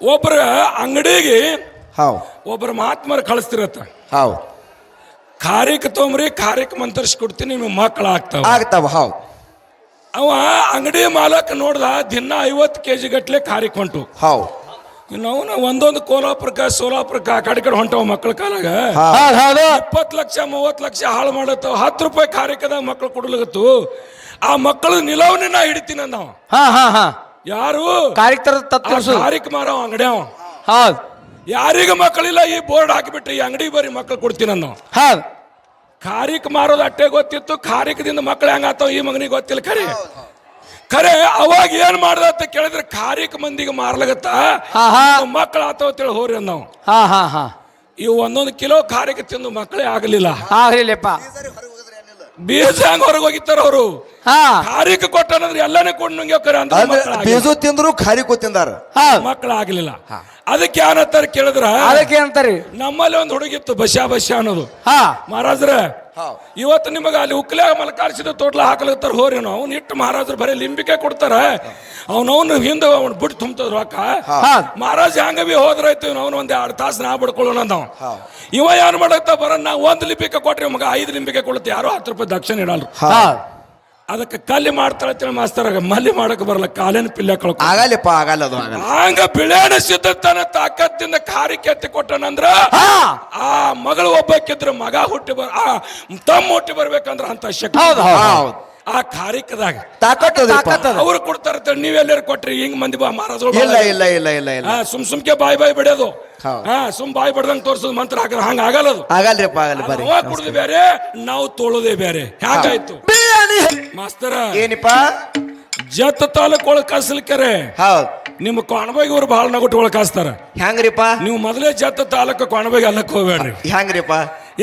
ಒಬ್ಬರ ಅಂಗಡಿಗೆ ಹೌದು ಒಬ್ಬರ ಮಹಾತ್ಮರು ಕಳಿಸ್ತಿರತ್ತ. ಹೌದು ಖಾರಿಕ್ ತೊಂಬ್ರಿ ಖಾರಿಕ್ ಮಂತರಿಸ್ಕೊಡ್ತೀನಿ ನಿಮ್ಮ ಮಕ್ಕಳು ಆಗ್ತಾವ. ಆಗ್ತಾವ ಹೌದು ಅವ ಅಂಗಡಿ ಮಾಲಕ್ ನೋಡ್ದ ದಿನ ಐವತ್ತು ಕೆ ಜಿ ಗಟ್ಲೆ ಖಾರಿಕ್ ಹೊಂಟು. ಹೌದು ಇನ್ನು ಅವನ ಒಂದೊಂದು ಕೋಲಾಪುರಕ್ಕ ಸೋಲಾಪುರಕ್ಕ ಆ ಕಡೆ ಕಡೆ ಹೊಂಟವ ಮಕ್ಕಳ ಕಾಲಾಗ. ಇಪ್ಪತ್ತು ಲಕ್ಷ ಮೂವತ್ತು ಲಕ್ಷ ಹಾಳು ಮಾಡತ್ತವ. ಹತ್ತು ರೂಪಾಯಿ ಖಾರಿಕದಾಗ ಮಕ್ಕಳು ಕೊಡ್ಲಗತ್ತು ಆ ಮಕ್ಕಳು ನಿಲವನ್ನ ಹಿಡಿತೀನಿ ನಾವು ಹಾ ಹಾ ಹಾ. ಯಾರು? ತತ್ವ ಖಾರಿಕ್ ಅಂಗಡಿ ಅಂಗಡಿಯವ ಹೌದು. ಯಾರಿಗ ಮಕ್ಕಳಿಲ್ಲ ಈ ಬೋರ್ಡ್ ಹಾಕಿಬಿಟ್ರಿ ಈ ಅಂಗಡಿ ಬರೀ ಮಕ್ಕಳು ಕೊಡ್ತೀನಿ ನಾನು ಹೌದು. ಕಾರಿಕ್ ಮಾರೋದು ಅಟ್ಟೆ ಗೊತ್ತಿತ್ತು ಖಾರಿಕದಿಂದ ಮಕ್ಕಳು ಹೆಂಗಾತಾವ ಈ ಮಗನಿಗೆ ಗೊತ್ತಿಲ್ಲ ಖರೆ. ಖರೆ ಅವಾಗ ಏನ್ ಮಾಡ್ದ ಅಂತ ಕೇಳಿದ್ರೆ ಕಾರಿಕ್ ಮಂದಿಗೆ ಮಾರ್ಲಗತ್ತ? ಮಕ್ಳು ಹಾ. ಮಕ್ಕಳು ಆತಾವ ತಿಳಿ ಹೋರಿ ನಾವು ಹಾ ಹಾ ಹಾ. ಇವು ಒಂದೊಂದು ಕಿಲೋ ಖಾರಿಕ ತಿಂದು ಮಕ್ಕಳೇ ಆಗಲಿಲ್ಲ. ಆಗ್ಲಿಲ್ಲಪ್ಪ. ಬೀಜ ಹೆಂಗ್ ಹೊರಗೆ ಹೋಗಿತ್ತಾರ ಅವರು? ಹಾ. ಖಾರಿಕ ಕೊಟ್ಟನಂದ್ರೆ ಎಲ್ಲಾನೇ ಕೊಂಡು ನುಂಗ್ಯೋ ಖರೆ ಅಂದ್ರೆ ಅಂದ್ರೆ ಬೀಜು ತಿಂದ್ರು ಖಾರಿಕು ತಿಂದಾರ. ಮಕ್ಳ ಮಕ್ಕಳು ಆಗಲಿಲ್ಲ ಅದಕ್ಕೆ ಏನಂತಾರ ಕೇಳಿದ್ರ? ಅದಕ್ಕೆ ಅಂತಾರಿ. ನಮ್ಮಲ್ಲಿ ಒಂದು ಹುಡುಗಿತ್ತು ಬಸ್ಯಾ ಬಶ ಅನ್ನೋದು. ಹಾ. ಮಹಾರಾಜ್ರ. ಇವತ್ತು ನಿಮಗೆ ಅಲ್ಲಿ ಉಕ್ಲೆ ಮಲಕಾರಿಸಿದ ತೋಟ್ಲ ಹಾಕಲತ್ತಾರ ಹೋರಿ ಅವನು. ಇಟ್ಟು ಮಹಾರಾಜರು ಬರೀ ಲಿಂಬಿಕೆ ಕೊಡ್ತಾರ. ಅವನವನು ಹಿಂದೆ ಅವ್ನು ಬಿಟ್ಟು ತುಂಬ್ತದ ರೊಕ್ಕ. ಹಾ. ಮಹಾರಾಜ ಹಂಗ ಬಿ ಹೋದ್ರಾಯ್ತು ಅವ್ನು ಒಂದ್ ಎರಡು ತಾಸು ನಾ ಬಿಡ್ಕೊಳ್ಳೋಣ ಅಂದವ ಹೌದು. ಇವ ಏನ್ ಮಾಡತ್ತ ಬರ ನಾ ಒಂದ್ ಲಿಂಬಿಕೆ ಕೊಟ್ರಿ ಮಗ ಐದು ಲಿಂಬಿಕೆ ಕೊಡುತ್ತೆ. ಯಾರೋ ಹತ್ತು ರೂಪಾಯಿ ದಕ್ಷಿಣ ಇಡಲ್ರು. ಹಾ. ಅದಕ್ಕೆ ಕಲ್ಲಿ ಮಾಡ್ತಾಳೆ ಮಾಸ್ತರ ಮಾಸ್ತರಾಗ ಮಲ್ಲಿ ಮಾಡಕ್ ಬರಲ್ಲ ಕಾಲಿನ ಪಿಲ್ಲೆ ಕಳ್ಕೊ ಆಗಲ್ಲಪ್ಪ ಆಗಲ್ಲ ಅದು ಆಗಲ್ಲ. ಹಂಗ ಬಿಳೇನ ಸಿದ್ಧತನ ತಾಕತ್ತಿಂದ ಕಾರಿಕೆ ಕೆತ್ತಿ ಕೊಟ್ಟನಂದ್ರ ಆ ಮಗಳು ಒಬ್ಬಕ್ಕಿದ್ರ ಮಗ ಹುಟ್ಟಿ ಬರ ಆ ತಮ್ಮ ಹುಟ್ಟಿ ಬರ್ಬೇಕಂದ್ರ ಅಂತ ಶಕ್ತಿ. ಹೌದು ಆ ತಾಕತ್ತದ. ಅವ್ರು ಕೊಡ್ತಾರ ನೀವೆಲ್ಲರೂ ಕೊಟ್ರಿ ಹಿಂಗ್ ಮಂದಿ ಬಾ ಮಹಾರಾಜ ಇಲ್ಲ ಇಲ್ಲ ಇಲ್ಲ ಇಲ್ಲ ಇಲ್ಲ. ಸುಮ್ ಸುಮ್ಕೆ ಬಾಯ್ ಬಾಯ್ ಬಿಡೋದು. ಹಾ ಸುಮ್ ಬಾಯ್ ಬಡ್ದಂಗ್ ತೋರ್ಸೋದು ಮಂತ್ರ ಹಾಕಿದ್ರೆ ಹಂಗ ಆಗಲ್ಲ ಅದು ಆಗಲ್ರಿಪ್ಪ ಆಗಲ್ಲ ಬರೀ ಕುಡ್ದು ಬೇರೆ ನಾವು ತೋಳೋದೇ ಬೇರೆ. ಹ್ಯಾಂಗಾಯ್ತು? ಮಾಸ್ತರ ಏನಿಪ್ಪ? ಜತ್ ತಾಲೂಕ್ ಒಳಗ್ ಕಳ್ಸಲಿಕ್ಕರೆ ಹೌದು. ನಿಮ್ಮ ಕೊಣಬಾಗಿ ಅವ್ರು ಬಹಳ ನಗುಟ್ ಒಳಗ್ ಕಳಿಸ್ತಾರ ಹೆಂಗ್ರಿಪ್ಪ ನೀವು ಮೊದಲೇ ಜತ್ ತಾಲೂಕು ಕೊಣಬಾಗಿ ಅಲ್ಲಕ್ಕೆ ಹೋಗ್ಬೇಡ್ರಿ. ಹೆಂಗ್ರಿಪ್ಪ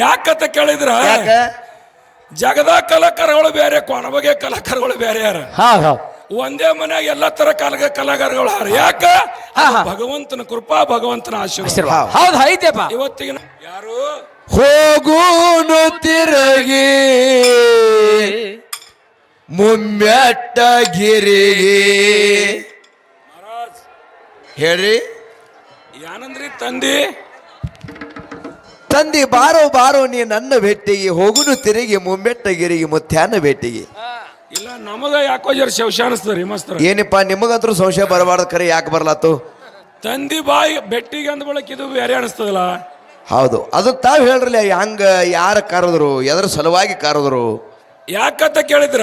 ಯಾಕಂತ ಕೇಳಿದ್ರ? ಯಾಕ? ಜಗದ ಕಲಾಕಾರಗಳು ಬೇರೆ ಕೊಣಬಗೆ ಕಲಾಕಾರಗಳು ಬೇರೆ ಯಾರ? ಹೌದು ಹೌದು. ಒಂದೇ ಮನ್ಯಾಗ ಎಲ್ಲಾ ತರ ಕಲಗ ಕಲಾಕಾರಗಳು ಹಾರ. ಯಾಕ. ಭಗವಂತನ ಕೃಪಾ ಭಗವಂತನ ಆಶೀರ್ವಾದ. ಆಶೀರ್ವಾದ. ಹೌದು ಐತೆಪ್ಪ. ಇವತ್ತಿಗಿನ ಯಾರು? ಹೋಗೂನು ತಿರುಗಿ. ಮುಮ್ಮೆಟ್ಟಗಿರಿಗೆ ಹೇಳ್ರಿ. ಯಾನಂದ್ರಿ ತಂದಿ? ತಂದಿ ಬಾರೋ ಬಾರೋ ನೀ ನನ್ನ ಭೇಟಿಗೆ ಹೋಗುನು ತಿರುಗಿ ಮುಮ್ಮೆಟ್ಟಗಿರಿಗೆ ಮುತ್ಯಾನ ಭೇಟಿಗೆ. ಇಲ್ಲ ನಮಗ ಯಾಕೋ ಜರ ಅನಿಸ್ತದ್ರಿ ಮಸ್ತರ. ಏನಪ್ಪ ನಿಮಗಂತೂ ಸಂಶಯ ಬರಬಾರ್ದು ಕರೆ ಯಾಕೆ ಬರ್ಲಾತು? ತಂದಿ ಬಾಯಿ ಬೆಟ್ಟಿಗೆ ಅಂದ ಬಳಕ ಇದು ಬೇರೆ ಅನಿಸ್ತದಲ್ಲ? ಹೌದು ಅದು ತಾವು ಹೇಳ್ರಲ್ಲ ಹಂಗ ಯಾರ ಕರೆದ್ರು ಎದ್ರ ಸಲುವಾಗಿ ಕರೆದ್ರು? ಯಾಕಂತ ಕೇಳಿದ್ರ?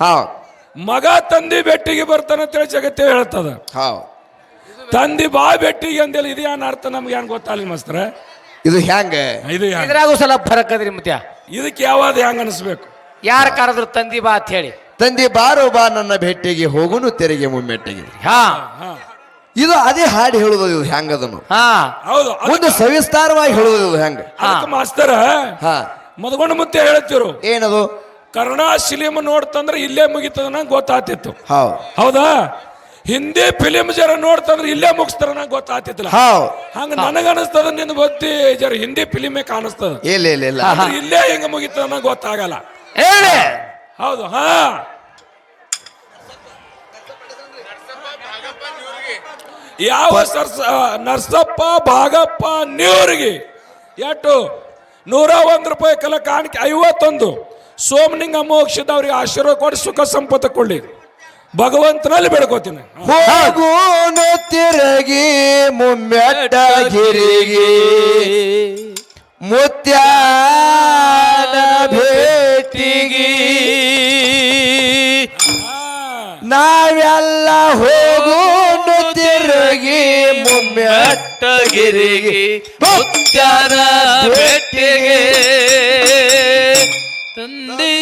ಹಾ. ಮಗ ತಂದಿ ಬೆಟ್ಟಿಗೆ ಬರ್ತಾನಂತೇಳಿ ಜಗತ್ತೇ ಹೇಳ್ತದ. ಹಾ. ತಂದಿ ಬಾ ಬೆಟ್ಟಿಗೆ ಅಂದೇಳಿ ಇದು ಏನ್ ಅರ್ಥ? ನಮ್ಗೆ ಏನ್ ಗೊತ್ತಾಗಲಿ ಮಸ್ತರ? ಇದು ಹ್ಯಾಂಗ? ಇದು ಯಾ- ಇದ್ರಾಗೂ ಸ್ವಲ್ಪ ಫರಕ್ ಅದ್ರಿ ಮತ್ಯ. ಇದಕ್ಕೆ ಯಾವ್ದು ಹೆಂಗ ಅನಿಸ್ಬೇಕು? ಯಾರ ಕರೆದ್ರು ತಂದಿ ಬಾ ಅಂತ ಹೇಳಿ. ತಂದಿ ಬಾರೋ ಬಾ ನನ್ನ ಭೇಟಿಗೆ ಹೋಗುನು ತೆರಿಗೆ ಮುಮ್ಮೆಟ್ಟಿಗೆ. ಹಾ. ಹಾ. ಇದು ಅದೇ ಹಾಡು ಹೇಳುದು ಇದು ಹೆಂಗದನು ಹಾ. ಹೌದು ಮುಂದೆ ಸವಿಸ್ತಾರವಾಗಿ ಹೇಳುದು ಇದು ಹೆಂಗ ಅದಕ್ಕೆ ಮಾಸ್ತರ ಹಾ. ಮದಗೊಂಡು ಮುತ್ತೆ ಹೇಳ್ತಿರು. ಏನದು? ಶಿಲಿಮ್ ನೋಡ್ತಂದ್ರೆ ಇಲ್ಲೇ ಮುಗಿತದ ನಂಗೆ ಗೊತ್ತಾತಿತ್ತು ಹೌದು ಹೌದಾ? ಹಿಂದಿ ಫಿಲಿಮ್ ಜರ ನೋಡ್ತಂದ್ರೆ ಇಲ್ಲೇ ಮುಗಿಸ್ತಾರ ನಂಗೆ ಗೊತ್ತಾತಿತ್ತಲ್ಲ ಹೌದು ಹಂಗ ನನಗ ಅನಿಸ್ತದ ನಿನ್ ಬತ್ತಿ ಜರ ಹಿಂದಿ ಫಿಲಿಮೇ ಕಾಣಿಸ್ತದ. ಇಲ್ಲ ಇಲ್ಲ ಇಲ್ಲ. ಆದ್ರೆ ಇಲ್ಲೇ ಹೆಂಗ ಮುಗಿತದ ನಂಗೆ ಗೊತ್ತಾಗಲ್ಲ. ಹೇಳಿ. ಹೌದು ಹಾ. ಯಾವ ಸರ್ಸ ನರ್ಸಪ್ಪ ಭಾಗಪ್ಪ ನೀವ್ರಿಗೆ. ಎಟ್ಟು? ನೂರ ಒಂದು ರೂಪಾಯಿ ಕಲ ಕಾಣಿಕೆ ಐವತ್ತೊಂದು. ಸೋಮನಿಂಗ ಮೋಕ್ಷದವ್ರಿಗೆ ಆಶೀರ್ವಾದ ಕೊಡಿ, ಸುಖ ಸಂಪತ್ತು ಕೊಳ್ಳಿ ಭಗವಂತನಲ್ಲಿ ಬೇಡ್ಕೋತೀನಿ. ತಿರಗಿ ತಿರುಗಿ, ಮುಮ್ಮೆಟ್ಟಗಿರಿಗೆ. ಮುತ್ಯಾನ ಭೇಟಿಗಿ. ನಾವೆಲ್ಲ ಹೋಗುನು ತಿರುಗಿ, ಮುಮ್ಮೆಟ್ಟಗಿರಿಗೆ. ಮುತ್ಯಾನ ಭೇಟಿಗೆ. ತಂದಿ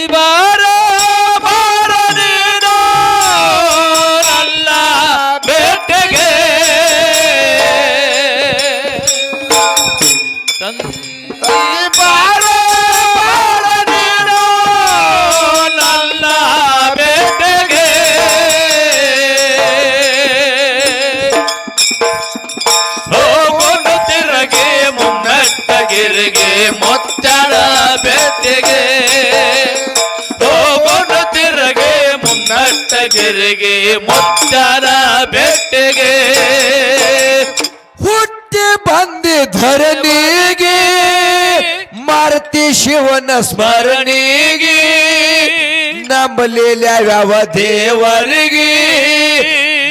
ಮುನ್ನಟ್ಟಗಿರಿಗೆ ಮುತ್ತರ ಬೆಟ್ಟಿಗೆ. ಹುಟ್ಟಿ ಬಂದಿ ಧರಣಿಗೆ ಮಾರುತಿ ಶಿವನ ಸ್ಮರಣೆಗೆ ನಂಬಲಿಲ್ಲ ಯಾವ ದೇವರಿಗೆ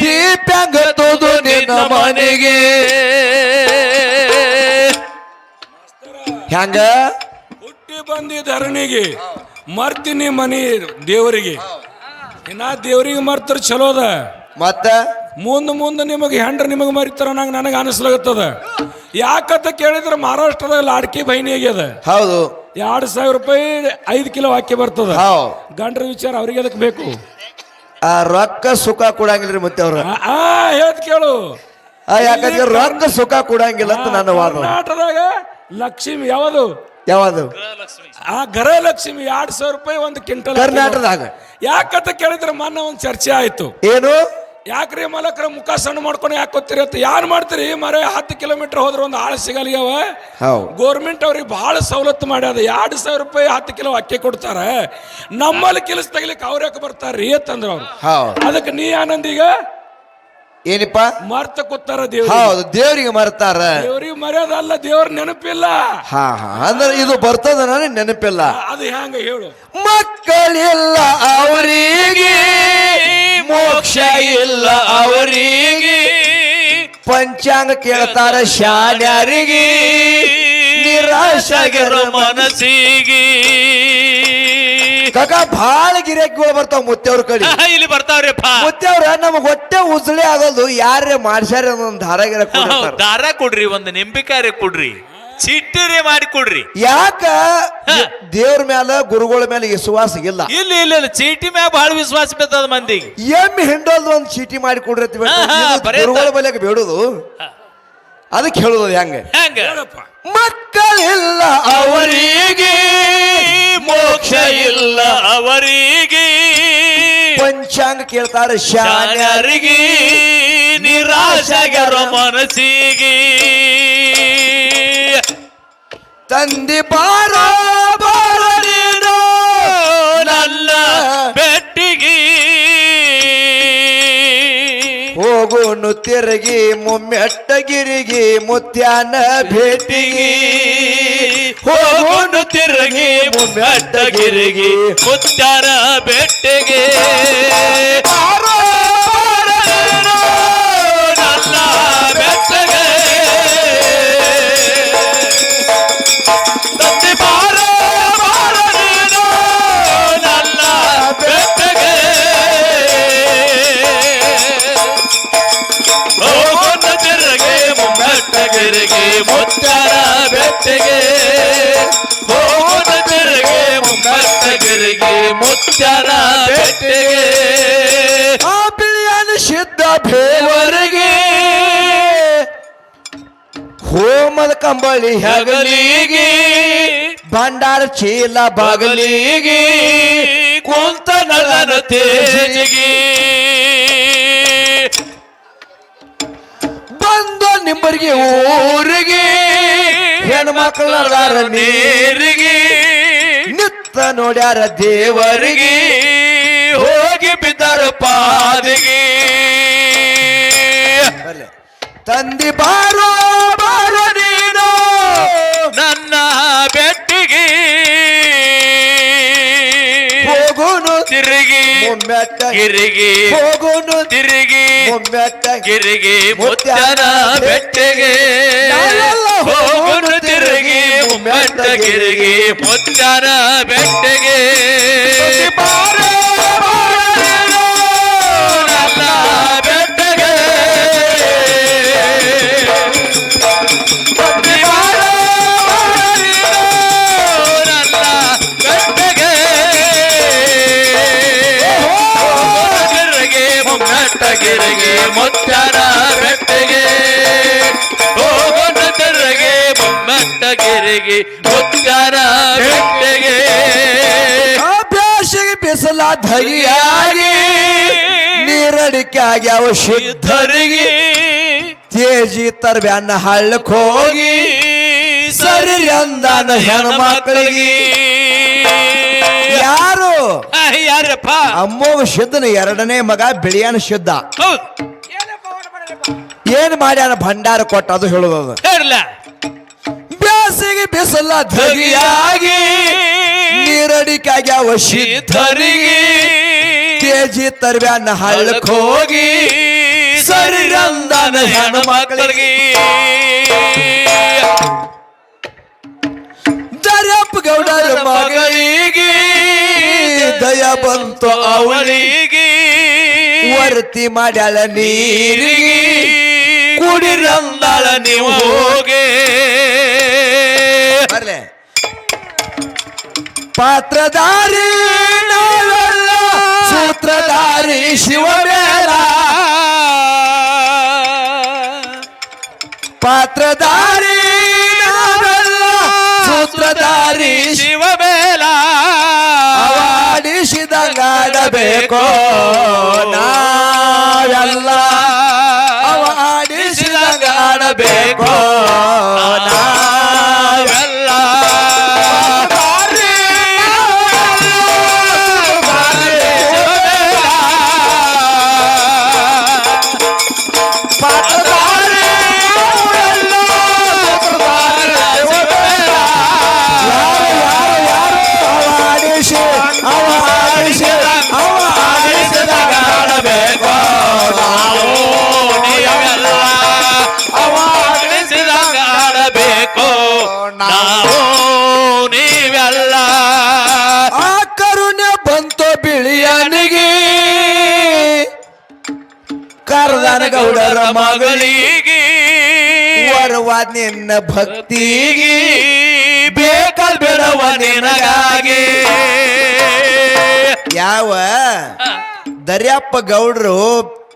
ದೀಪ್ಯಾಂಗ ತೋದು ನಿನ್ನ ಮನೆಗೆ. ಹ್ಯಾಂಗ? ಹುಟ್ಟಿ ಬಂದಿ ಧರಣಿಗೆ ಮರ್ತೀನಿ ಮನಿ ದೇವರಿಗೆ. ಇನ್ನ ದೇವರಿಗೆ ಮರ್ತರ ಚಲೋದ ಮತ್ತ? ಮುಂದ್ ಮುಂದ್ ನಿಮಗೆ ಹೆಂಡ್ರ ನಿಮಗೆ ಮರಿತಾರ ನಂಗೆ ನನಗೆ ಅನಿಸ್ಲಾಗತ್ತದ. ಯಾಕಂತ ಕೇಳಿದ್ರೆ ಮಹಾರಾಷ್ಟ್ರದಾಗ ಲಾಡ್ಕಿ ಬೈನಿ ಆಗ್ಯದ. ಹೌದು. ಎರಡು ಸಾವಿರ ರೂಪಾಯಿ ಐದು ಕಿಲೋ ಅಕ್ಕಿ ಬರ್ತದ. ಗಂಡ್ರ ವಿಚಾರ ಅವ್ರಿಗೆ ಅದಕ್ಕೆ ಬೇಕು? ಆ ರೊಕ್ಕ ಸುಖ ಕೊಡಂಗಿಲ್ರಿ ಮತ್ತೆ ಅವ್ರ. ಆ, ಆ ಹೇಳ್ತ ಕೇಳು. ಆ ಯಾಕಂದ್ರೆ ರೊಕ್ಕ ಸುಖ ಕೊಡಂಗಿಲ್ಲ ಅಂತ ನನ್ನ ವಾದ. ಕರ್ನಾಟಕದಾಗ ಲಕ್ಷ್ಮಿ ಯಾವುದು? ಯಾವುದು? ಆ ಗೃಹಲಕ್ಷ್ಮಿ ಎರಡ್ ಸಾವಿರ ರೂಪಾಯಿ ಒಂದು ಕ್ವಿಂಟಲ್ ಕರ್ನಾಟಕದಾಗ. ಯಾಕಂತ ಕೇಳಿದ್ರೆ ಮೊನ್ನೆ ಒಂದು ಚರ್ಚೆ ಆಯ್ತು. ಏನು? ಯಾಕ್ರಿ ಮಲಕ್ರ ಮುಖ ಸಣ್ಣ ಮಾಡ್ಕೊಂಡು ಗೊತ್ತಿರಿ ಅಂತ ಯಾರು ಮಾಡ್ತೀರಿ? ಮರ ಹತ್ತು ಕಿಲೋಮೀಟರ್ ಹೋದ್ರೆ ಒಂದು ಆಳು ಸಿಗಲ್ಯಾವ? ಹೌದು. ಗೋರ್ಮೆಂಟ್ ಅವ್ರಿಗೆ ಬಹಳ ಸವಲತ್ತು ಮಾಡ್ಯಾದ. ಎರಡು ಸಾವಿರ ರೂಪಾಯಿ ಹತ್ತು ಕಿಲೋ ಅಕ್ಕಿ ಕೊಡ್ತಾರೆ. ನಮ್ಮಲ್ಲಿ ಕೆಲಸ ತೆಗಿಲಿಕ್ಕೆ ಅವ್ರ ಯಾಕೆ ಬರ್ತಾರ್ರಿ ಅಂತಂದ್ರ ಅವ್ರು. ಹೌದು. ಅದಕ್ಕೆ ನೀ ಆನಂದೀಗ ಏನಿಪ್ಪ? ಮರ್ತ ಕೂತಾರ ದೇವ್ರ ಹೌದು ದೇವರಿಗೆ ಮರ್ತಾರ. ದೇವ್ರಿಗೆ ಮರ್ಯಾದಲ್ಲ ದೇವ್ರ ನೆನಪಿಲ್ಲ. ಹಾ ಹಾ ಅಂದ್ರೆ ಇದು ಬರ್ತದ ನನಗೆ ನೆನಪಿಲ್ಲ. ಅದು ಹೆಂಗ ಹೇಳು? ಮಕ್ಕಳಿಲ್ಲ ಅವರಿಗೆ ಮೋಕ್ಷ ಇಲ್ಲ ಅವರಿಗೆ. ಪಂಚಾಂಗ ಕೇಳ್ತಾರ ಶಾಲ್ಯಾರಿಗೆ ನಿರಾಶಾಗಿರೋ ಮನಸ್ಸಿಗೆ. ಕಾಕ ಭಾಳ ಗಿರಾಕಿಗಳು ಬರ್ತಾವ ಮುತ್ತೆವ್ರ ಕಡೆ. ಇಲ್ಲಿ ಬರ್ತಾವ್ರಿಪ್ಪ ಮುತ್ತೆವ್ರ ನಮಗ್ ಹೊಟ್ಟೆ ಉಜ್ಳೆ ಆಗೋದು ಯಾರೇ ಮಾಡ್ಸ್ಯಾರ ಒಂದು ಧಾರ ಗಿರ ದಾರ ಕೊಡ್ರಿ ಒಂದು ನಿಂಬಿಕಾರಿ ಕೊಡ್ರಿ. ಚಿಟ್ಟಿರಿ ಮಾಡಿ ಕೊಡ್ರಿ. ಯಾಕ? ದೇವ್ರ ಮ್ಯಾಲ ಗುರುಗಳ ಮೇಲೆ ವಿಶ್ವಾಸ ಇಲ್ಲ. ಇಲ್ಲ ಇಲ್ಲ ಇಲ್ಲ ಚೀಟಿ ಮ್ಯಾಲ ಬಹಳ ವಿಶ್ವಾಸ ಬಿದ್ದದ ಮಂದಿಗೆ. ಎಮ್ಮಿ ಹಿಂಡೋದು ಒಂದು ಚೀಟಿ ಮಾಡಿ ಕೊಡ್ರಿ ಅಂತ ಬರೀ ಗುರುಗಳ ಮೇಲೆ ಬೇಡುದು. ಅದಕ್ಕೆ ಹೇಳೋದು ಹೆಂಗ? ಹೆಂಗ? ಹೇಳಪ್ಪ. ಮಕ್ಕಳಿಲ್ಲ ಅವರಿಗೆ ಮೋಕ್ಷ ಇಲ್ಲ ಅವರಿಗೆ. ಪಂಚಾಂಗ ಕೇಳ್ತಾರೆ ಶಾನ್ಯಾರ ಶಾನ್ಯರಿಗೆ ನಿರಾಶಾಗ್ಯಾರ ಮನಸ್ಸಿಗೆ. ತಂದೆ ಬಾರ ಹೋಗೋನು ತಿರುಗಿ ಮುಮ್ಮೆಟ್ಟಗಿರಿಗಿ ಮುತ್ಯಾನ ಭೇಟಿ ಹೋಗೋನು ತಿರುಗಿ ಮುಮ್ಮೆಟ್ಟಗಿರಿಗಿ ಮುತ್ಯಾನ ಬೆಟ್ಟಿಗೆ ಮುತ್ತಾರ ಬೆಟ್ಟಿಗೆ ಹೋಗೋಣ ತಿರುಗಿ ಮುಮ್ಮಟ್ಟಗಿರಿಗೆ ಮುತ್ತರ ಬೆಟ್ಟಿಗೆ. ಆ ಬಿಳಿಯನ ಸಿದ್ಧ ಭೇವರಿಗೆ ಹೋಮದ ಕಂಬಳಿ ಹೆಗಲಿ ಹಗಲಿಗೆ, ಭಂಡಾರ ಚೀಲ ಬಾಗಲಿ ಬಗಲಿಗೆ, ಕುಂತ ನಳನ ತೇಜಿಗೆ. ನಿಂಬರಿಗೆ ಊರಿಗೆ ಹೆಣ್ಮಕ್ಳದಾರ ನೀರಿಗೆ ನಿತ್ತ ನೋಡ್ಯಾರ ದೇವರಿಗೆ ದೇವರಿಗೆ ಹೋಗಿ ಬಿದ್ದಾರ ಪಾದಿಗೆ. ತಂದಿ ಬಾರೋ ಗಿರಿಗೆ ಹೋಗೋನು ತಿರುಗಿ ಮುಮ್ಮೆಟ್ಟ ಗಿರಿಗೆ ಮುತ್ತನ ಬೆಟ್ಟಗೆ. ಹೋಗುನು ತಿರುಗಿ ಮುಮ್ಮಟ್ಟ ಗಿರಿಗೆ ಮುತ್ತನ ಬೆಟ್ಟಗೆ. ಗಿರಿಗೆ ಮುತ್ತಾರ ಬೆಟ್ಟಗೆ ಅಭ್ಯಾಸಿಗೆ ಬಿಸಿಲ ಧಗಿಯಾಗಿ ನೀರಡಿಕೆ ಆಗ್ಯಾವ ಶುದ್ಧರಿಗೆ. ತೇಜಿ ತರ್ವ್ಯಾನ ಹಳ್ಳಕ್ಕೆ ಹೋಗಿ ಸರಿ ಅಂದಾನ ಹೆಣ್ಮಕ್ಳಿಗೆ. ಯಾರು? ಯಾರಪ್ಪ? ಅಮ್ಮೋಗ ಶುದ್ಧನ ಎರಡನೇ ಮಗ ಬಿಳಿಯನ ಶುದ್ಧ. ಏನ್ ಮಾಡ್ಯಾನ? ಭಂಡಾರ ಕೊಟ್ಟ ಅದು ಹೇಳುದು ಬಿಸಲ ಧಗಿಯಾಗಿ ನೀರಡಿಕಾಗ್ಯಾವ ಸಿದ್ಧರಿಗೆ ಕೆಜಿ ತರ್ವ್ಯಾನ ಹಳ್ಳಕ್ ಹೋಗಿ ಸರಿ ರಂದನ ಹೆಣ್ಣು ಮಕ್ಕಳಿಗೆ ದರ್ಯಪ್ಪ ಗೌಡರ ಮಗಳಿಗೆ ದಯ ಬಂತು ಅವಳಿಗೆ ವರ್ತಿ ಮಾಡ್ಯಾಳ ನೀರಿಗೆ. ಕುಡಿರಂದಾಳ ನೀವು ಹೋಗೆ. ಬರ್ಲೆ. ಪಾತ್ರಧಾರಿ ನಾವೆಲ್ಲ ಸೂತ್ರಧಾರಿ ಶಿವಬೇಡ ಪಾತ್ರಧಾರಿ ನಾವೆಲ್ಲ ಸೂತ್ರಧಾರಿ ಶಿವಬೇಲ ಅವಾಡಿಸಿದಂಗಾಡಬೇಕು ನಾವೆಲ್ಲ. ಅವಾಡಿಸಿದಂಗಾಡಬೇಕು ಮಗಳಿಗೆ. ವರವ ನಿನ್ನ ಭಕ್ತಿಗೆ. ಬೇಕಲ್ ಬಿಡವ ನಿನಗಾಗಿ. ಯಾವ? ದರ್ಯಪ್ಪ ಗೌಡ್ರು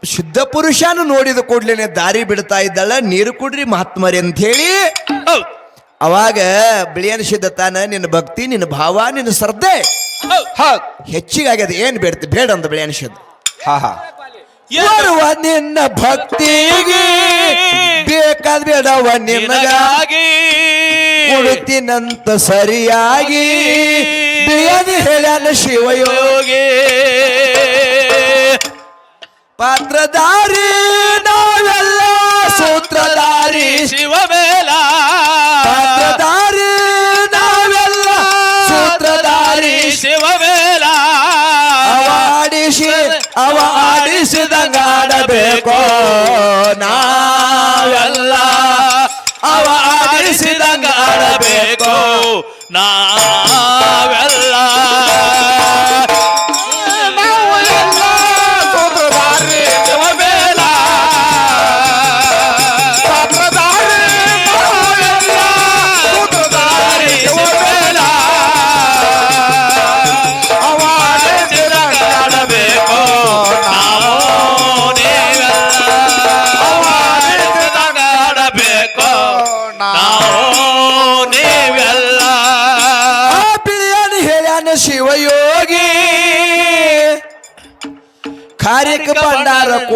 ಶುದ್ಧ ಪುರುಷನ ನೋಡಿದ ಕೂಡ್ಲೇನೆ ದಾರಿ ಬಿಡ್ತಾ ಇದ್ದಾಳ ನೀರು ಕುಡ್ರಿ ಮಹಾತ್ಮರಿ ಅಂತ ಹೇಳಿ ಅವಾಗ ಬಿಳಿಯನ ಸಿದ್ಧ ತಾನ ನಿನ್ನ ಭಕ್ತಿ ನಿನ್ನ ಭಾವ ನಿನ್ನ ಶ್ರದ್ಧೆ. ಹೆಚ್ಚಿಗಾಗ್ಯದ ಏನ್ ಬೇಡ್ತಿ ಬೇಡ ಅಂತ ಬಿಳಿಯನ ಹಾ ಏನು? ಬರುವ ನಿನ್ನ ಭಕ್ತಿಗೆ ಬೇಕಾದ ಬೇಡವ ನಿನಗಾಗಿ ಕೊಡುತ್ತಿನಂತ ಸರಿಯಾಗಿ ಬಿಳಿಯನ ಹೇಳ್ಯಾನ ಶಿವಯೋಗಿ. ಯೋಗಿ ಪಾತ್ರಧಾರಿ ನಾವೆಲ್ಲ ಸೂತ್ರಧಾರಿ. ಶಿವಬೇಲ. ಪಾತ್ರಧಾರಿ ನಾವೆಲ್ಲ ಸೂತ್ರಧಾರಿ. ಶಿವಬೇಲ. ಅವಾಡಿಸಿ ಅವ ಆಡಿಸಿದಂಗಾಡಬೇಕು ನಾವೆಲ್ಲ ಅವ ಆಡಿಸಿದಂಗ ಆಡಬೇಕು. ನಾವೆಲ್ಲ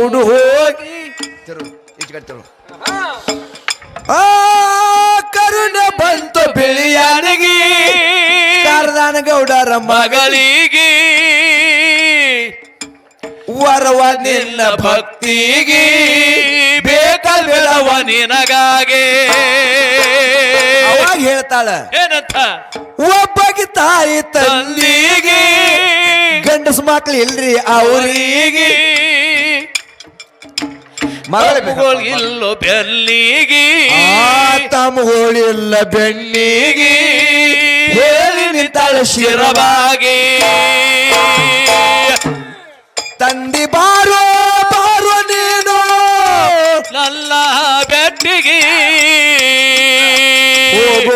ಕೊಡು ಹೋಗಿ ಆ ಕರುಣೆ ಬಂತು ಬಿಳಿಯನಿಗೆ. ಕಾರದಾನ ಗೌಡರ ಮಗ ಮಗಳಿಗೆ. ವರವ ನಿನ್ನ ಭಕ್ತಿಗೆ. ಬೇಕಲ್ವ ನಿನಗಾಗೆ. ನಿನಗಾಗಿ ಅವಾಗ ಹೇಳ್ತಾಳ ಏನಂತ? ಒಬ್ಬಗೆ ತಾಯಿ ತಂದಿಗೆ. ಗಂಡಸು ಮಕ್ಳು ಇಲ್ರಿ ಅವ್ರಿಗೆ. ಮಗಳ ಬೆನ್ನಿಗಿ ತಮಗೋಳಿಲ್ಲ ಬೆನ್ನಿಗಿ ಹೇಳಿ ನಿಂತಾಳ ಶಿರವಾಗಿ. ತಂದಿ ಬಾರೋ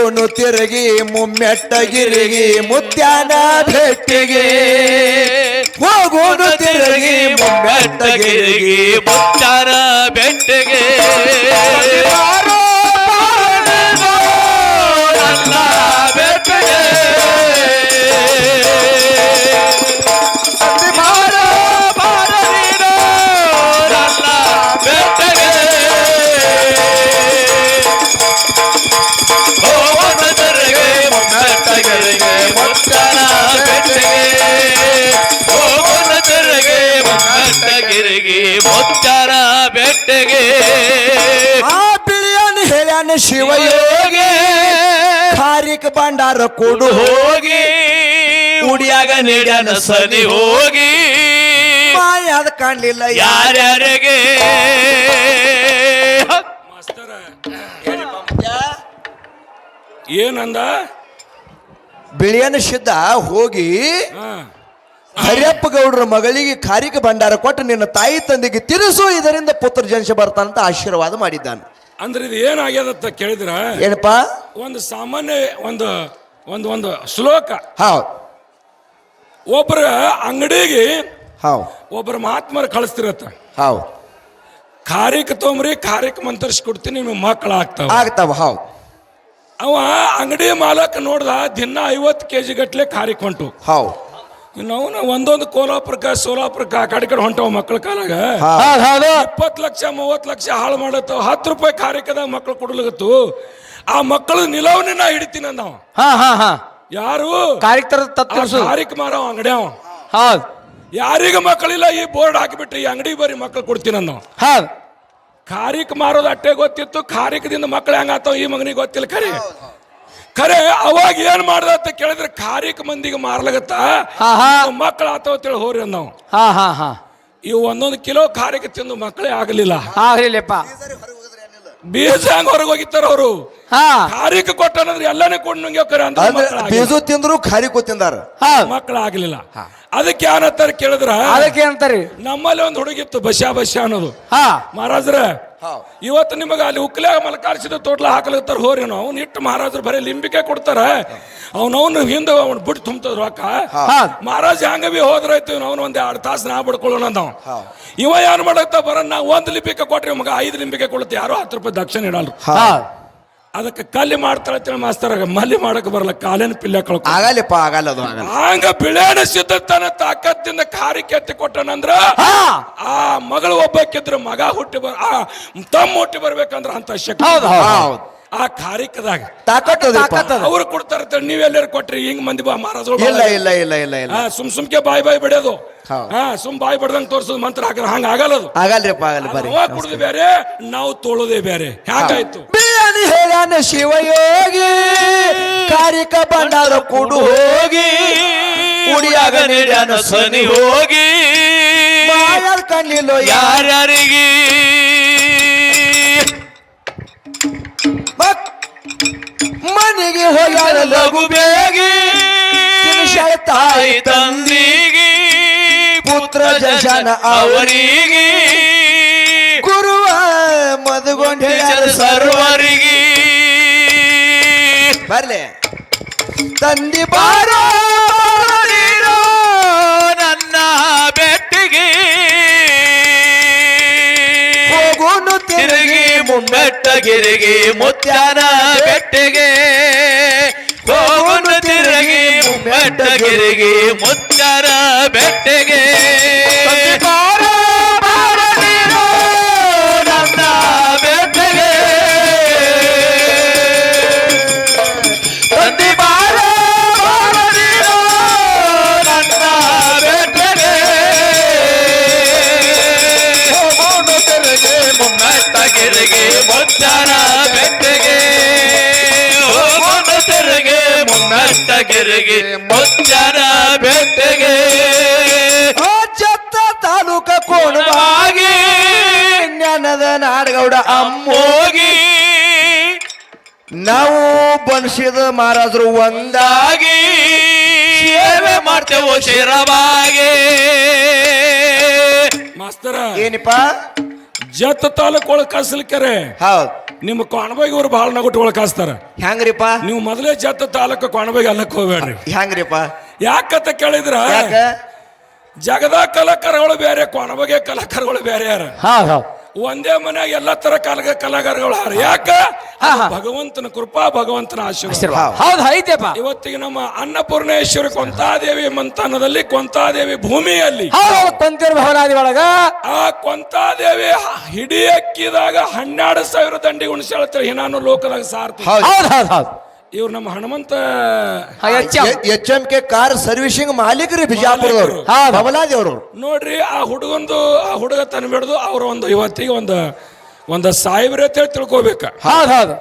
ಹೋಗೋನು ತಿರುಗಿ ಮುಮ್ಮೆಟ್ಟಗಿರಿಗಿ ಮುತ್ಯಾನ ಭೇಟಿಗೆ. ಹೋಗೋನು ತಿರುಗಿ ಮುಮ್ಮೆಟ್ಟಗಿರಿಗಿ ಮುತ್ಯಾನ ಬೆಟ್ಟಿಗೆ ಮುತ್ತಾರ ಬೆಟ್ಟೆಗೆ. ಆ ಬಿಳಿಯನ್ ಹೇಳ್ಯಾನ ಶಿವಯೋಗಿ ಖಾರಿಕ ಭಂಡಾರ ಕೊಡು ಹೋಗಿ ಉಡಿಯಾಗ ನೀಡ್ಯಾನ ಸನಿ ಹೋಗಿ. ಮಾಯಾದ ಕಾಣಲಿಲ್ಲ ಯಾರ್ಯಾರಿಗೆ? ಏನಂದ? ಬಿಳಿಯನ ಸಿದ್ಧ ಹೋಗಿ ಹಾ. ಹರಿಯಪ್ಪ ಗೌಡರ ಮಗಳಿಗೆ ಕಾರಿಕ ಭಂಡಾರ ಕೊಟ್ಟು ನಿನ್ನ ತಾಯಿ ತಂದೆಗೆ ತಿರುಸು ಇದರಿಂದ ಪುತ್ರ ಜನಿಸ ಬರ್ತಾನಂತ ಆಶೀರ್ವಾದ ಮಾಡಿದ್ದಾನೆ. ಅಂದ್ರೆ ಇದು ಏನಾಗ್ಯದತ್ತ ಕೇಳಿದ್ರ? ಏನಪ್ಪ? ಒಂದು ಸಾಮಾನ್ಯ ಒಂದು ಒಂದು ಒಂದು ಶ್ಲೋಕ. ಹೌದು ಒಬ್ಬರ ಅಂಗಡಿಗೆ ಹಾವ್. ಒಬ್ಬರ ಮಹಾತ್ಮರು ಕಳಿಸ್ತಿರತ್ತ. ಹಾವ್. ಖಾರಿಕ್ ತೊಂಬ್ರಿ ಖಾರಿಕ್ ಮಂತರಿಸಿ ಕೊಡ್ತೀನಿ ನಿಮ್ಮ ಮಕ್ಕಳು ಆಗ್ತಾವ. ಆಗ್ತಾವ ಹಾವ್. ಅವ ಅಂಗಡಿ ಮಾಲಕ ನೋಡ್ದ ದಿನ ಐವತ್ತು ಕೆ ಜಿ ಗಟ್ಲೆ ಖಾರಿಕ್ ಹೊಂಟು. ಹಾವ್. ನಾವು ಒಂದೊಂದು ಕೋಲಾಪುರಕ್ಕ ಸೋಲಾಪುರಕ್ಕ ಆ ಕಡೆ ಕಡೆ ಹೊಂಟವ ಮಕ್ಕಳ ಕಾಲಾಗ. ಇಪ್ಪತ್ತು ಲಕ್ಷ ಮೂವತ್ತು ಲಕ್ಷ ಹಾಳು ಮಾಡತ್ತವ. ಹತ್ತು ರೂಪಾಯಿ ಖಾರಿಕದಾಗ ಮಕ್ಕಳು ಕೊಡ್ಲಿಗತ್ತು. ಆ ಮಕ್ಕಳು ನಿಲವನ್ನ ನಾ ಹಿಡಿತೀನಿ ಅಂದವ. ಹಾ ಹಾ ಹಾ. ಯಾರು? ಕಾರ್ಯಕ್ರಮ ಮಾಡೋ ಅಂಗಡಿ ಅವ. ಅಂಗಡಿಯವ ಹೌದ್. ಯಾರಿಗ ಮಕ್ಕಳಿಲ್ಲ ಈ ಬೋರ್ಡ್ ಹಾಕಿಬಿಟ್ರಿ ಈ ಅಂಗಡಿ ಬರೀ ಮಕ್ಕಳು ಕೊಡ್ತೀನಿ ಅಂದವ. ಹೌದ್. ಖಾರಿಕ್ ಮಾರೋದು ಅಟ್ಟೆ ಗೊತ್ತಿತ್ತು ಖಾರಿಕದಿಂದ ಮಕ್ಕಳು ಹೆಂಗಾತಾವ ಈ ಮಗನಿಗೆ ಗೊತ್ತಿಲ್ಲ ಖರೆ. ಖರೆ ಅವಾಗ ಏನ್ ಮಾಡ್ದ ಅಂತ ಕೇಳಿದ್ರೆ ಖಾರಿಕ್ ಮಂದಿಗೆ ಮಾರ್ಲಗತ್ತ. ಮಕ್ಕಳು ಆತವ ತಿಳಿ ಹೋರಿ ನಾವು ಹಾ ಹಾ ಹಾ. ಇವು ಒಂದೊಂದು ಕಿಲೋ ಖಾರಿಕ ತಿಂದು ಮಕ್ಕಳೇ ಆಗಲಿಲ್ಲ. ಆಗಲಿಲ್ಲಪ್ಪ. ಬೀಜ ಹೆಂಗ್ ಹೊರಗೆ ಹೋಗಿತ್ತಾರ ಅವರು. ಹಾ. ಖಾರಿಕ ಕೊಟ್ಟನಂದ್ರೆ ಎಲ್ಲಾನೇ ಕೊಂಡು ನುಂಗ್ಯೋ ಖರೆ ಅಂತ ಅಂದ್ರೆ ಬೀಜು ತಿಂದ್ರು ಖಾರಿಕು ತಿಂದಾರ. ಹಾ. ಮಕ್ಕಳು ಆಗ್ಲಿಲ್ಲ. ಅದಕ್ಕೆ ಏನಂತಾರ ಕೇಳಿದ್ರ? ಅದಕ್ಕೆ ಏನಂತಾರಿ? ನಮ್ಮಲ್ಲಿ ಒಂದು ಹುಡುಗಿತ್ತು ಬಸ್ಯಾ ಬಸ್ಯಾ ಅನ್ನೋದು. ಹಾ. ಮಹಾರಾಜ್ರ ಇವತ್ತು ನಿಮಗೆ ಅಲ್ಲಿ ಉಕ್ಲೆ ಮಲಕಾರಿಸಿದ ತೋಟ್ಲ ಹಾಕಲತ್ತಾರ ಹೋರಿ ಅವ್ನು. ಇಟ್ಟು ಮಹಾರಾಜರು ಬರೀ ಲಿಂಬಿಕೆ ಕೊಡ್ತಾರ. ಅವನವನು ಹಿಂದೆ ಅವ್ನು ಬಿಟ್ಟು ತುಂಬ್ತದ ಅಕ್ಕ ಮಹಾರಾಜ ಹಂಗ ಬಿ ಹೋದ್ರಾಯ್ತು ಅವನು ಒಂದ್ ಎರಡು ತಾಸು ನಾ ಬಿಡ್ಕೊಳ್ಳೋಣ ಅಂತ ಇವ ಏನ್ ಮಾಡತ್ತ ಬರ ನಾ ಒಂದ್ ಲಿಂಬಿಕೆ ಕೊಟ್ರಿ ಮಗ ಐದು ಲಿಂಬಿಕೆ ಕೊಡುತ್ತೆ. ಯಾರೋ ಹತ್ತು ರೂಪಾಯಿ ದಕ್ಷಿಣ ಇಡಲ್ರು. ಅದಕ್ಕೆ ಕಲ್ಲಿ ಮಾಡ್ತಾಳ ಮಾಸ್ತರ ಮಲ್ಲಿ ಮಾಡಕ್ ಬರಲ್ಲ ಕಾಲಿನ ಪಿಲ್ಲೆ ಕಳ್ಕೊ ಆಗಲ್ಲಪ್ಪ ಆಗಲ್ಲ ಅದು ಆಗಲ್ಲ. ಹಂಗ ಬಿಳೇನ ಸಿದ್ಧತನ ತಾಕತ್ತಿಂದ ಕಾರಿಕೆ ಕೆತ್ತಿ ಕೊಟ್ಟನಂದ್ರ ಆ ಮಗಳು ಒಬ್ಬಕ್ಕಿದ್ರ ಮಗ ಹುಟ್ಟಿ ಬರ ಆ ತಮ್ಮ ಹುಟ್ಟಿ ಬರ್ಬೇಕಂದ್ರ ಅಂತ ಶಕ್ತಿ. ಹೌದು ಹೌದ್. ಆ ಕಾರಿಕದಾಗ. ಅವ್ರು ಕೊಡ್ತಾರ ನೀವ್ ಎಲ್ಲರೂ ಕೊಟ್ರಿ ಹಿಂಗ್ ಮಂದಿ ಬಾ ಮಹಾರಾಜರು ಇಲ್ಲ ಇಲ್ಲ ಇಲ್ಲ ಇಲ್ಲ ಇಲ್ಲ. ಸುಮ್ ಸುಮ್ಕೆ ಬಾಯ್ ಬಾಯ್ ಬಿಡೋದು. ಹಾ ಸುಮ್ ಬಾಯ್ ಬಡ್ದಂಗ್ ತೋರ್ಸೋದು ಮಂತ್ರ ಹಾಕಿದ್ರೆ ಹಂಗ ಆಗಲ್ಲದು. ಆಗಲ್ರಿಪ್ಪ ಆಗಲ್ಲ ನಾವ ಕುಡ್ದು ಬೇರೆ ನಾವು ತೋಳೋದೇ ಬೇರೆ. ಹ್ಯಾಂಗಾಯ್ತು ಬಿಳಿಯನ ಹೇಳಾನ ಶಿವಯೋಗಿ, ಕಾರಿಕ ಬಂಡಾರ ಕುಡು ಹೋಗಿ, ಉಡಿಯಾಗ ನೀಡ್ಯಾನ ಸನಿ ಹೋಗಿ. ಮಾಯಾದ ಕಣ್ಣಿಲ್ಲೋ ಮಕ್- ಮನೆಗೆ ಹೋಗ್ಯಾರ ಲಘು ಬೇಗಿ ತಾಯಿ ತಂದಿಗೆ, ಪುತ್ರ ಜನ ಅವರಿಗೆ. ಮದುಗೊಂಡ ಸರ್ವರಿಗೆ ಬರ್ಲಿ. ತಂದಿ ಬಾರೋ ನೀನು ನನ್ನ ಬೆಟ್ಟಿಗೆ. ಹೋಗುನು ತಿರುಗಿ ಮುಮ್ಮೆಟ್ಟಗಿರಿಗೆ ಮುತ್ಯಾನ ಬೆಟ್ಟಿಗೆ. ಹೋಗುನು ತಿರುಗಿ ಮುಮ್ಮೆಟ್ಟಗಿರಿಗೆ ಮುತ್ಯಾನ ಬೆಟ್ಟಿಗೆ. ಮುಚ್ಚಾರ ಬೆಟ್ಟಿಗೆ ಚತ್ತ ತಾಲೂಕ ಕೋಣವಾಗಿ ಜ್ಞಾನದ ನಾಡಗೌಡ ಅಮ್ಮ ಹೋಗಿ ನಾವು ಬನ್ಸಿದ ಮಹಾರಾಜರು ಒಂದಾಗಿ ಸೇವೆ ಮಾಡ್ತೇವೋ ಶಿರವಾಗಿ ಮಾಸ್ತರ ಏನಪ್ಪ? ಜತ್ ತಾಲೂಕ್ ಒಳಗೆ ಕಳ್ಸಲಿಕ್ಕರೆ ಹೌದ್. ನಿಮ್ಮ ಕೊಣಬಾಗಿ ಅವ್ರು ಬಹಳ ನಗುಟ್ಟು ಒಳಗ್ ಕಳಿಸ್ತಾರ ಹೆಂಗ್ರಿಪ್ಪ ನೀವು ಮೊದಲೇ ಜತ್ತ ತಾಲೂಕು ಕೊಣಬಾಗಿ ಅಲ್ಲಕ್ ಹೋಗ್ಬೇಡ್ರಿ. ಹೆಂಗ್ರಿಪ್ಪ ಯಾಕಂತ ಕೇಳಿದ್ರ? ಯಾಕ? ಜಗದ ಕಲಾಕಾರಗಳು ಬೇರೆ ಕೊಣಬಗೆ ಕಲಾಕಾರಗಳು ಬೇರೆ ಯಾರ? ಹಾ ಹೌದ್ ಒಂದೇ ಮನ್ಯಾಗ ಎಲ್ಲಾ ತರ ಕಲಗ ಕಲಾಕಾರಗಳು ಹಾರ. ಯಾಕ? ಭಗವಂತನ ಕೃಪಾ ಭಗವಂತನ ಆಶೀರ್ವಾದ. ಹೌದು. ಐತೆಪ್ಪ ಇವತ್ತಿಗೆ ನಮ್ಮ ಅನ್ನಪೂರ್ಣೇಶ್ವರಿ ಕೊಂತಾದೇವಿ ಮಂತಾನದಲ್ಲಿ ಕೊಂತಾದೇವಿ ಭೂಮಿಯಲ್ಲಿ. ಒಳಗ. ಆ ಕೊಂತಾದೇವಿ ಹಿಡಿ ಅಕ್ಕಿದಾಗ ಹನ್ನೆರಡು ಸಾವಿರ ದಂಡಿ ಹೇಳ್ತಾರೆ. ಹಿನಾನು ಲೋಕದಾಗ ಸಾರ್ಥ ಇವ್ರು ನಮ್ಮ Hanumantha H M. K car servicing ಮಾಲೀಕರಿ ಬಿಜಾಪುರದವ್ರು. ಹೌದ್. ಬಬಲಾದೇವ್ರು ನೋಡ್ರಿ ಆ ಹುಡುಗಂದು ಆ ಹುಡುಗ ತನ್ನ ಬಿಡ್ದು ಅವ್ರ ಒಂದು ಇವತ್ತಿಗೆ ಒಂದು ಒಂದು ಸಾಯಿಬ್ರ ಅಂತೇಳಿ ತಿಳ್ಕೊಬೇಕ. ಹೌದ್ ಹೌದ್.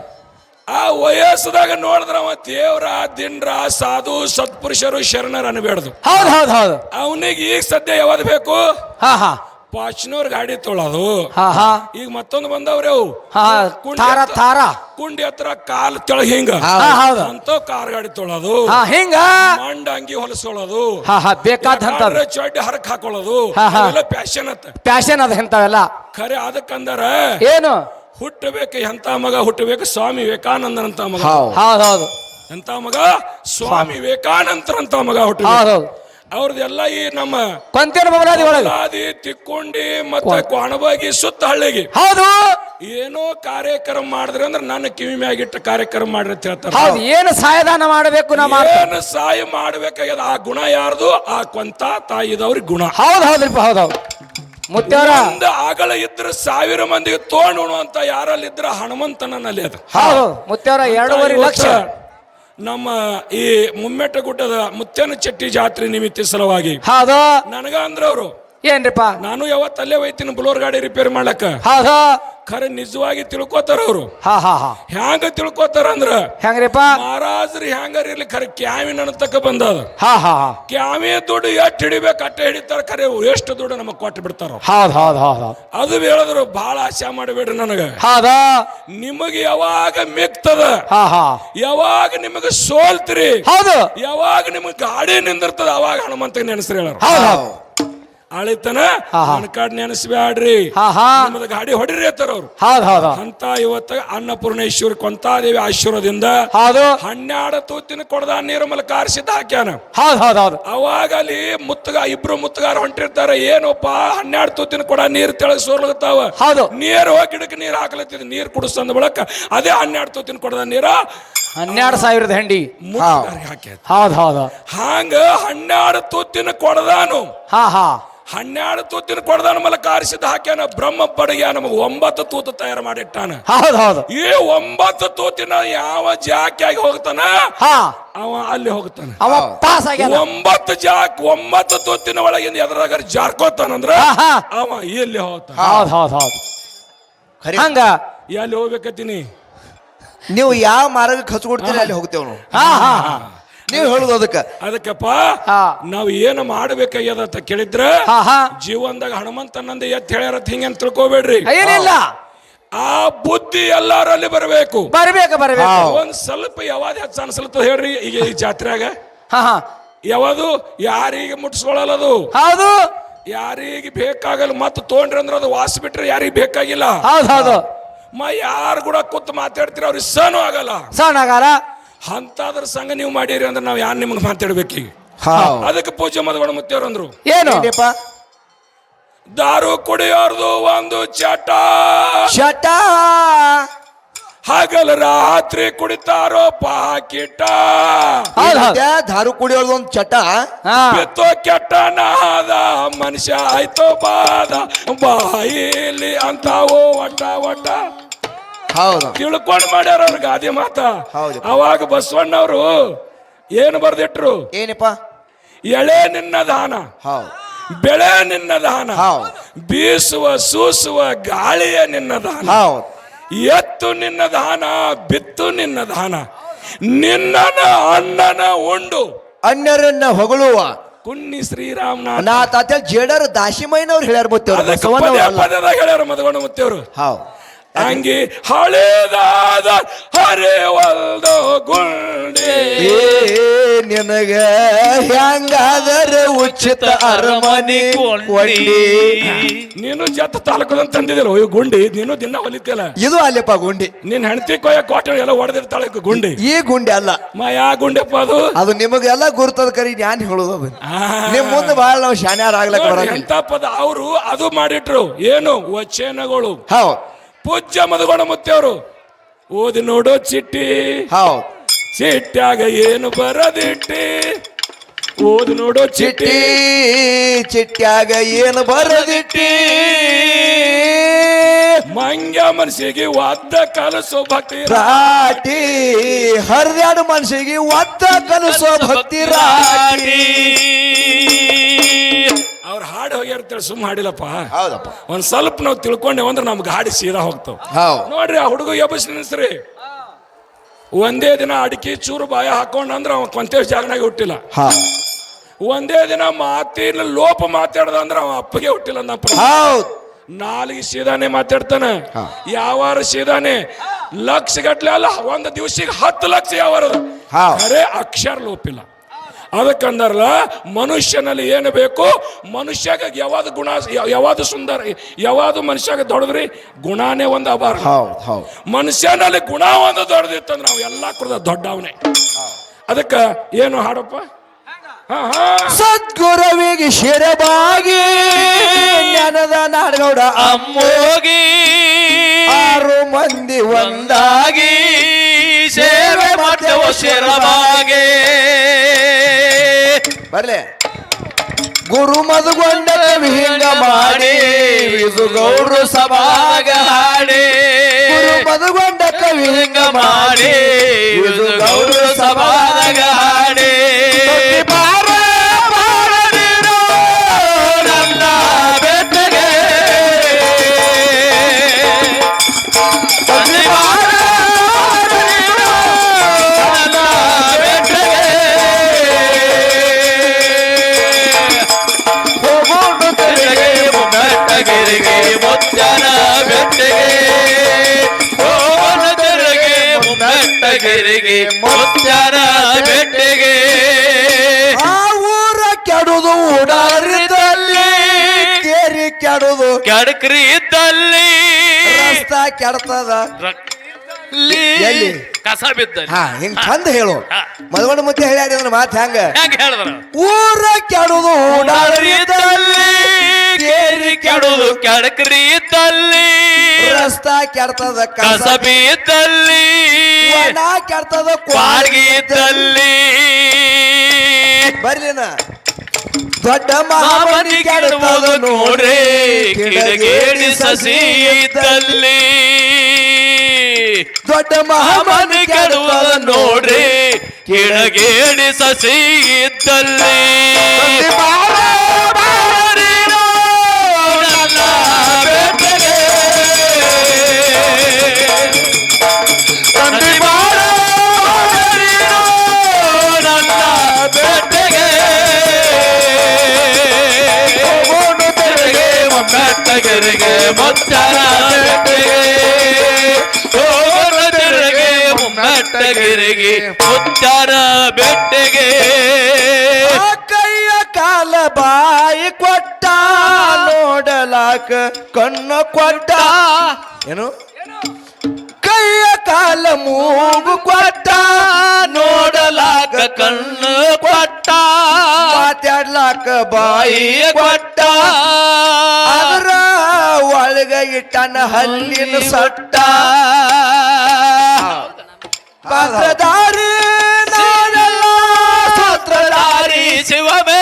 ಆ ವಯಸ್ಸದಾಗ ನೋಡಿದ್ರ ಅವ ದೇವ್ರ ದಿನ್ರ ಸಾಧು ಸತ್ಪುರುಷರು ಶರಣರ ಅನ್ಬೇಡ್ದು ಹೌದು ಹೌದು ಹೌದು. ಅವನಿಗೆ ಈಗ ಸದ್ಯ ಯಾವ್ದು ಬೇಕು? ಹಾ ಹಾ. ಪಾಚ್ನವ್ರ ಗಾಡಿ ತೊಳೋದು. ಹಾ ಹಾ. ಈಗ ಮತ್ತೊಂದು ಬಂದವ್ರಿ ಅವು. ಹಾ ಕುಂಡಿ ತಾರ ಕುಂಡಿ ಹತ್ರ ಕಾಲ್ ಕೆಳಗ್ ಹಿಂಗ. ಹಾ ಹೌದು. ಅಂತ ಕಾರ್ ಗಾಡಿ ತೊಳೋದು. ಹಾ ಹಿಂಗ. ಮಂಡ ಅಂಗಿ ಹೊಲಸೋಳೋದು. ಹಾ ಹಾ ಬೇಕಾದಂತದ್ ಚಡ್ಡಿ ಹರಕ್ ಹಾಕೊಳ್ಳೋದು. ಹಾ, ಹಾ. ಅವೆಲ್ಲ ಪ್ಯಾಶನ್ ಅತ್ತ. ಪ್ಯಾಶನ್ ಅದ ಇಂಥವೆಲ್ಲ. ಖರೆ ಅದಕ್ಕಂದರ ಏನು? ಹುಟ್ಟಬೇಕು ಎಂತ ಮಗ ಹುಟ್ಟಬೇಕು ಸ್ವಾಮಿ ವಿವೇಕಾನಂದನಂತ ಮಗ. ಹೌದು ಎಂತ ಮಗ? ಸ್ವಾಮಿ ವಿವೇಕಾನಂದರಂತ ಮಗ ಹುಟ್ಟ ಹೌದ್ ಹೌದು. ಅವ್ರದ್ದೆಲ್ಲ ಈ ನಮ್ಮ ಕೊಂತೇನು ಬಬಲಾದಿ ಒಳಗ ತಿಕ್ಕೊಂಡಿ ಮತ್ತೆ ಕೊಣಬಾಗಿ ಸುತ್ತ ಹಳ್ಳಿಗೆ. ಹೌದು. ಏನೋ ಕಾರ್ಯಕ್ರಮ ಮಾಡಿದ್ರೆ ಅಂದ್ರೆ ನನ್ನ ಕಿವಿ ಮ್ಯಾಗಿಟ್ಟ ಕಾರ್ಯಕ್ರಮ ಮಾಡ್ರಿ ಅಂತ ಹೇಳ್ತಾರ. ಹೌದು ಏನು ಸಹಾಯದಾನ ಮಾಡಬೇಕು ನಾವು ಮಾಡ್ತೇವೆ ಏನು ಸಹಾಯ ಮಾಡ್ಬೇಕಾಗ್ಯದ? ಆ ಗುಣ ಯಾರ್ದು? ಆ ಕೊಂತ ತಾಯಿದವ್ರಿಗೆ ಗುಣ. ಹೌದು ಹೌದ್ರಿಪ್ಪ ಹೌದು ಹೌದು. ಮುತ್ತೇವ್ರ ಒಂದು ಆಗಲ ಇದ್ರ ಸಾವಿರ ಮಂದಿಗೆ ತೋಣು ಅಂತ ಯಾರಲ್ಲಿ ಇದ್ರ ಹನುಮಂತನಲ್ಲಿ ಅದು. ಹೌದು ಮುತ್ತೇವ್ರ ಎರಡೂವರೆ ಲಕ್ಷ. ನಮ್ಮ ಈ ಮುಮ್ಮೆಟ್ಟ ಗುಡ್ಡದ ಮುತ್ತೇನ ಚಟ್ಟಿ ಜಾತ್ರೆ ನಿಮಿತ್ತ ಸಲುವಾಗಿ ಹೌದು. ನನಗ ಅಂದ್ರ ಅವರು ಏನ್ರಿಪ್ಪ? ನಾನು ಯಾವತ್ತು ಅಲ್ಲೇ ಹೋಯ್ತೀನಿ ಬುಲೋರ್ ಗಾಡಿ ರಿಪೇರ್ ಮಾಡ್ಲಕ್ಕ? ಹೌದು ಖರೆ ನಿಜವಾಗಿ ತಿಳ್ಕೋತಾರ ಅವರು. ಹಾ ಹಾ ಹಾ. ಹ್ಯಾಂಗ ತಿಳ್ಕೊತಾರ ಅಂದ್ರ? ಹೆಂಗ್ರಿಪ್ಪ? ಮಹಾರಾಜ್ರಿ ಹ್ಯಾಂಗಾರ ಇರ್ಲಿ ಖರೆ ಕ್ಯಾವಿನ ತಕ್ಕ ಬಂದದ. ಹಾ ಹಾ ಹಾ. ಕ್ಯಾಮಿ ದುಡ್ಡು ಎಷ್ಟು ಹಿಡಿಬೇಕು ಅಟ್ಟೆ ಹಿಡಿತಾರ ಖರೆ ಎಷ್ಟು ದುಡ್ಡು ನಮಗ್ ಕೊಟ್ಟು ಬಿಡ್ತಾರ ಹೌದ್ ಹೌದ್ ಹೌದ್ ಹೌದ್. ಅದು ಹೇಳಿದ್ರು ಬಹಳ ಆಶೆ ಮಾಡಬೇಡ್ರಿ ನನಗ. ಹೌದಾ? ನಿಮಗೆ ಯಾವಾಗ ಮೆಕ್ತದ ಹಾ ಹಾ. ಯಾವಾಗ ನಿಮಗೆ ಸೋಲ್ತ್ರಿ? ಹೌದು. ಯಾವಾಗ ನಿಮಗೆ ಗಾಡಿ ನಿಂದಿರ್ತದ ಅವಾಗ ಹನುಮಂತ ನೆನೆಸ್ರಿ ಹೇಳ ಹೌದ್ ಹೌದು. ಆಳಿತನ? ಕಾಡ್ ನೆನೆಸ್ಬ್ಯಾಡ್ರಿ. ಗಾಡಿ ಹೊಡಿರಿ ಅಂತಾರ ಅವ್ರು. ಹೌದ್ ಹೌದು ಅಂತ ಇವತ್ತ ಅನ್ನಪೂರ್ಣೇಶ್ವರಿ ಕೊಂತಾದೇವಿ ಆಶೀರ್ವದಿಂದ ಹೌದು. ಹನ್ನೆರಡು ತೂತಿನ ಕೊಡದ ನಿರ್ಮಲ ಕಾರಿಸಿದ್ದ ಹಾಕ್ಯಾನ ಹೌದ್ ಹೌದ್ ಹೌದು. ಅವಾಗ ಅಲ್ಲಿ ಮುತ್ತಗ ಇಬ್ರು ಮುತ್ತಗಾರ ಹೊಂಟಿರ್ತಾರ. ಏನೋಪ್ಪ ಹನ್ನೆರಡು ತೂತಿನ ಕೊಡ ನೀರು ತೆಳಗ್ ಸೋರ್ಲತ್ತಾವ? ಹೌದು. ನೀರು ಹೋಗಿ ಗಿಡಕ್ಕೆ ನೀರು ಹಾಕ್ಲತ್ತಿದ್ ನೀರು ಕುಡಿಸ್ತಂದ ಬಳಕ ಅದೇ ಹನ್ನೆರಡು ತೂತಿನ ಕೊಡದ ನೀರ ಹನ್ನೆರಡು ಸಾವಿರದ ಹೆಂಡಿ. ಹಾಕ್ಯಾದ ಹೌದ್ ಹೌದ. ಹಾಂಗ ಹನ್ನೆರಡು ತುತ್ತಿನ ಕೊಡದಾನು. ಹಾ ಹಾ. ಹನ್ನೆರಡು ತೂತಿನ ಕೊಡದಾನ ಮಲ ಕಾರಿಸಿದ ಹಾಕ್ಯಾನ ಬ್ರಹ್ಮ ಪಡೆಯ ನಮಗೆ ಒಂಬತ್ತು ತೂತು ತಯಾರು ಮಾಡಿಟ್ಟಾನ. ಹೌದ್ ಹೌದು. ಈ ಒಂಬತ್ತು ತೂತಿನ ಯಾವ ಜಾಕಿಯಾಗಿ ಹೋಗ್ತಾನ? ಹಾ. ಅವ ಅಲ್ಲಿ ಹೋಗ್ತಾನ. ಅವ ಪಾಸ್ ಆಗ್ಯಾನ. ಒಂಬತ್ತು ಜಾಕ್ ಒಂಬತ್ತು ತೂತಿನ ಒಳಗಿಂದ ಎದ್ರಾಗ ಜಾರ್ಕೋತಾನಂದ್ರ ಹಾ ಹಾ. ಅವ ಎಲ್ಲಿ ಹೋಗ್ತಾನ. ಹೌದ್ ಹೌದ್ ಹೌದ್. ಹಂಗ. ಎಲ್ಲಿ ಹೋಗ್ಬೇಕತ್ತೀನಿ? ನೀವು ಯಾವ ಮಾರ್ಗಕ್ಕೆ ಹಚ್ಕೊಡ್ತೀರಿ ಅಲ್ಲಿ ಹೋಗ್ತೇವೆ ನಾವು ಹಾ ಹಾ ಹಾ. ನೀವು ಹೇಳುದು ಅದಕ್ಕೆ. ಅದಕ್ಕಪ್ಪ ಹಾ. ನಾವ್ ಏನು ಮಾಡ್ಬೇಕಾಗ್ಯದ ಅಂತ ಕೇಳಿದ್ರ ಹಾ ಹಾ. ಜೀವನದಾಗ ಹನುಮಂತನಂದ ಎತ್ ಹೇಳ್ಯಾರ ಹಿಂಗೆ ಅಂತ ತಿಳ್ಕೊಬೇಡ್ರಿ. ಏನಿಲ್ಲ ಆ ಬುದ್ಧಿ ಎಲ್ಲಾರಲ್ಲಿ ಬರಬೇಕು. ಬರಬೇಕು ಬರಬೇಕು. ಒಂದ್ ಸ್ವಲ್ಪ ಯಾವಾಗ ಹೆಚ್ಚು ಅನ್ಸಲ್ತದ ಹೇಳ್ರಿ ಈಗ ಈ ಜಾತ್ರೆಗ ಹಾ ಹಾ. ಯಾವುದು? ಯಾರಿಗೆ ಮುಟ್ಸ್ಕೊಳ್ಳಲ್ಲದು ಹೌದು. ಯಾರಿಗೆ ಬೇಕಾಗಲ್ಲ ಮತ್ತೆ ತೋಂಡ್ರಿ ಅಂದ್ರೆ ಅದು ವಾಸ ಬಿಟ್ರೆ ಯಾರಿಗೆ ಬೇಕಾಗಿಲ್ಲ? ಹೌದು ಹೌದು. ಮ ಯಾರು ಕೂಡ ಕೂತ್ ಮಾತಾಡ್ತೀರ ಅವ್ರಿಗೆ ಸಹನೂ ಆಗಲ್ಲ. ಸಣ್ಣಗಾರ ಅಂತಾದ್ರ ಸಂಘ ನೀವು ಮಾಡೀರಿ ಅಂದ್ರೆ ನಾವು ಯಾರು ನಿಮ್ಗೆ ಮಾತಾಡ್ಬೇಕೀಗ ಹೌದು ಅದಕ್ಕೆ ಪೂಜೆ ಮದಗಳು ಮುತ್ತೇವ್ರು ಅಂದ್ರು. ಏನು? ಏನಪ್ಪ? ದಾರು ಕುಡಿಯೋರ್ದು ಒಂದು ಚಟ. ಶಟ ಹಗಲ ರಾತ್ರಿ ಕುಡಿತಾರೋ ಪಾಕಿಟ ದಾರು ಕುಡಿಯೋದು ಒಂದು ಚಟ. ಎತ್ತೋ ಬಿತ್ತೋ ಕೆಟ್ಟ ನಾದ ಮನುಷ್ಯ ಆಯ್ತೋ ಬಾದ. ಬಾಯಿಲಿ ಅಂತಾವೋ ಒಟ್ಟ ಒಟ್ಟ ಹೌದು. ತಿಳ್ಕೊಂಡ್ ಮಾಡ್ಯಾರ ಅವ್ರ ಗಾದೆ ಮಾತ. ಹೌದು. ಅವಾಗ ಬಸವಣ್ಣವರು ಏನು ಬರ್ದಿಟ್ರು? ಏನಪ್ಪ? ಎಳೆ ನಿನ್ನ ದಾನ. ಹೌದು. ಬೆಳೆ ನಿನ್ನ ದಾನ. ಹೌದು. ಬೀಸುವ ಸೂಸುವ ಗಾಳಿಯ ನಿನ್ನ ದಾನ. ಹೌದು. ಎತ್ತು ನಿನ್ನ ದಾನ ಬಿತ್ತು ನಿನ್ನ ದಾನ. ನಿನ್ನನ ಅಣ್ಣನ ಉಂಡು. ಅಣ್ಣರನ್ನ ಹೊಗಳುವ. ಕುನ್ನಿ ಶ್ರೀರಾಮನಾಥ ನಾ ತಾತ ಜೇಡರ್ ದಾಶಿಮಯ್ಯನವ್ರು ಹೇಳ್ಯಾರ ಮುತ್ತೇವ್ರು ಅಲ್ಲ. ಹೇಳ್ಯಾರ ಮದಗೊಂಡ ಮುತ್ತೇವ್ರು ಹೌದು ಹಂಗೆ ಹಳೇದಾದ ಹರಿವಲ್ದು ಗುಂಡಿ ನಿನಗ ಹೆಂಗಾದರೆ ಉಚಿತ ಅರಮನೆ ಒಳ್ಳಿ ನೀನು ಜತ್ತ ತಾಲೂಕದಂತ ತಂದಿದ್ದಿಲ್ಲ ಅಯ್ಯೋ ಗುಂಡಿ. ನೀನು ದಿನ ಹೊಲಿತಿಲ್ಲ ಇದು ಅಲ್ಲಪ್ಪ ಗುಂಡಿ. ನಿನ್ ಹೆಂಡತಿ ಕೊಯ್ಯ ಕೋಟೆ ಎಲ್ಲ ಹೊಡೆದಿರ್ತಾಳೆ ಗುಂಡಿ. ಈ ಗುಂಡಿ ಅಲ್ಲ. ಮಾ ಯಾ ಗುಂಡೆಪ್ಪ ಅದು. ಅದು ನಿಮಗೆಲ್ಲ ಗುರುತದ ಕರಿ ನಾನು ಹೇಳೋದು ಅದು. ನಿಮ್ ಮುಂದೆ ಬಹಳ ನಾವು ಶಾನ್ಯಾರ ಆಗ್ಲಕ್ಕ ಎಂತ ಪದ ಅವರು ಅದು ಮಾಡಿಟ್ರು. ಏನು? ವಚನಗಳು. ಹೌದ್. ಪೂಜ್ಯ ಮದುಗೋಣ ಮುತ್ತೆಯವರು ಓದಿ ನೋಡೋ ಚಿಟ್ಟಿ. ಹೌದು. ಚಿಟ್ಟ್ಯಾಗ ಏನು ಬರದಿಟ್ಟಿ? ಓದಿ ನೋಡೋ ಚಿಟ್ಟಿ. ಚಿಟ್ಟಿ ಚಿಟ್ಟ್ಯಾಗ ಏನು ಬರದಿಟ್ಟಿ? ಮಂಗ್ಯ ಮನಸ್ಸಿಗೆ ಒದ್ದ ಕಲಸೋ ಭಕ್ತಿ ರಾಟಿ ಹರಿದಾಡು ಮನ್ಸಿಗೆ ಒತ್ತ ಕಲಸೋ ಭಕ್ತಿ ರಾಟಿ. ಹಾಡು ಹೋಗ್ಯಾರ್ತೇಳಿ ಸುಮ್ಮ ಹಾಡಿಲ್ಲಪ್ಪ. ಹೌದಪ್ಪ. ಒಂದ್ ಸ್ವಲ್ಪ ನಾವು ತಿಳ್ಕೊಂಡೇವ ಅಂದ್ರೆ ನಮ್ಗೆ ಹಾಡಿ ಸೀದಾ ಹೋಗ್ತಾವ. ಹೌದು. ನೋಡ್ರಿ ಆ ಹುಡುಗ ಎಬ್ಬಸ್ ನಿನ್ಸ್ರಿ ಒಂದೇ ದಿನ ಅಡಿಕೆ ಚೂರು ಬಾಯ ಹಾಕೊಂಡಂದ್ರ ಅವ ಕೊಂತೇಶ್ ಜಾಗನಾಗ ಹುಟ್ಟಿಲ್ಲ. ಹಾ. ಒಂದೇ ದಿನ ಮಾತಿನ ಲೋಪ ಮಾತಾಡ್ದ ಅಂದ್ರ ಅವ ಅಪ್ಪಗೆ ಹುಟ್ಟಿಲ್ಲ ಅಂದಪ್ಪ ಹೌದು. ನಾಲ್ಕು ಸೀದಾನೆ ಮಾತಾಡ್ತಾನೆ. ಯಾವಾರ ಸೀದಾನೆ. ಲಕ್ಷ ಗಟ್ಲೆ ಅಲ್ಲ ಒಂದು ದಿವಸಿಗೆ ಹತ್ತು ಲಕ್ಷ ಯಾವಾರ ಹಾ. ಖರೆ ಅಕ್ಷರ ಲೋಪಿಲ್ಲ. ಅದಕ್ಕಂದಾರಲ್ಲ ಮನುಷ್ಯನಲ್ಲಿ ಏನು ಬೇಕು? ಮನುಷ್ಯಾಗ ಯಾವಾದ ಗುಣ ಯಾವಾದ ಸುಂದರ ಯಾವಾದ ಮನುಷ್ಯಾಗ ದೊಡ್ಡದ್ರಿ? ಗುಣಾನೇ ಒಂದು ಅಭಾರ ಹೌದ್ ಹೌದ್. ಮನುಷ್ಯನಲ್ಲಿ ಗುಣ ಒಂದು ದೊಡ್ಡದಿತ್ತಂದ್ರೆ ನಾವು ಎಲ್ಲ ಕುಡ್ದ ದೊಡ್ಡವನೇ. ಅದಕ್ಕೆ ಏನು ಹಾಡಪ್ಪ? ಸದ್ಗುರುವಿಗೆ ಶಿರಬಾಗಿ ಜ್ಞಾನದ ನಾಡಗೌಡ ಅಮ್ಮೋಗಿ ಆರು ಮಂದಿ ಒಂದಾಗಿ ಸೇವೆ ಮಾಡ್ತೇವ ಶಿರವಾಗಿ ಬರ್ಲೆ. ಗುರು ಮದುಗೊಂಡ ಹಿಂಗ ಮಾಡಿ ಇದು ಗೌಡ್ರು ಸಭಾಗ ಹಾಡಿ. ಗುರು ಮದುಗೊಂಡ ಹಿಂಗ ಮಾಡಿ ಇದು ಗೌರ ಮುನ್ನಟ್ಟಗಿರಿಗೆ ಮುತ್ತನ ಬೆಟ್ಟಿಗೆ. ಆ ಊರ ಕೆಡುದು ಉಡಾರಿದಲ್ಲಿ ಕೇರಿ ಕೆಡುದು ಕೆಡಕ್ರಿ ಇದ್ದಲ್ಲಿ. ರಸ್ತ ಕೆಡ್ತದ. ಎಲ್ಲಿ? ಕಸ ಬಿದ್ದಲ್ಲಿ. ಹಾ ಹಿಂಗ್ ಚಂದ ಹೇಳು. ಮದುಗೊಂಡ ಮುತ್ತೆ ಹೇಳ್ಯಾಡಿ ಅಂದ್ರೆ ಮಾತು ಹೆಂಗ? ಹೆಂಗ ಹೇಳಿದ್ರ? ಊರ ಕೆಡುದು ಉಡಾರಿದಲ್ಲಿ ಕೇರಿ ಕೆಡುದು ಕೆಡಕ್ರಿ ಇದ್ದಲ್ಲಿ. ರಸ್ತ ಕೆಡ್ತದ ಕಸ ಬಿದ್ದಲ್ಲಿ ವನ ಕೆಡ್ತದ ಕ್ವಾರ್ಗಿ ಇದ್ದಲ್ಲಿ. ಬರ್ಲಿನ. ದೊಡ್ಡ ಮಹಾಮನಿ ಮಾಮನಿ ಕೆಡುವುದು ನೋಡ್ರಿ ಕಿಡಗೇಡಿ ಸಸಿ ಇದ್ದಲ್ಲಿ. ದೊಡ್ಡ ಮಹಾಮನಿ ಕೆಡುವುದು ನೋಡ್ರಿ ಕಿಡಗೇಡಿ ಸಸಿ ಇದ್ದಲ್ಲಿ. ಮೊಮ್ಮಟ್ಟಗೆರೆಗೆ ಮತ್ತರ ಬೆಟ್ಟಗೆ ಹೋಗೋಣ ತೆರೆಗೆ ಮೊಮ್ಮಟ್ಟಗೆರೆಗೆ ಮುಚ್ಚರ ಬೆಟ್ಟಗೆ? ಕೈಯ ಕಾಲ ಬಾಯಿ ಕೊಟ್ಟ, ನೋಡಲಾಕ ಕಣ್ಣು ಕೊಟ್ಟ. ಏನು? ಕೈಯ ಕಾಲ ಮೂಗು ಕೊಟ್ಟ, ನೋಡಲಾಕ ಕಣ್ಣು ಕೊಟ್ಟ. ಮಾತಾಡ್ಲಾಕ ಬಾಯಿ ಕೊಟ್ಟ. ಅದರ ಒಳಗ ಇಟ್ಟನ ಹಲ್ಲಿನ ಸಟ್ಟ. ಪಾತ್ರಧಾರಿ ನಾವೆಲ್ಲ ಸೂತ್ರಧಾರಿ ಶಿವಬೇಲ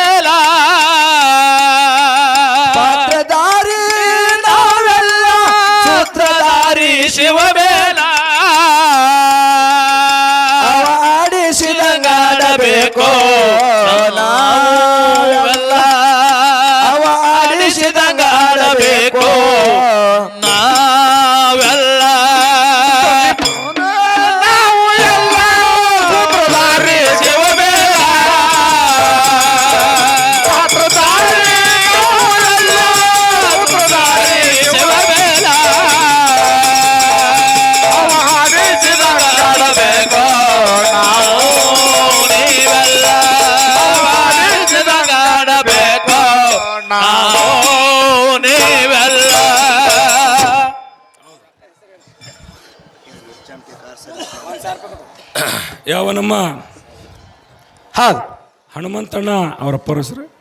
ಹನುಮಂತಣ್ಣ ಅವರ ಹೆಸರು?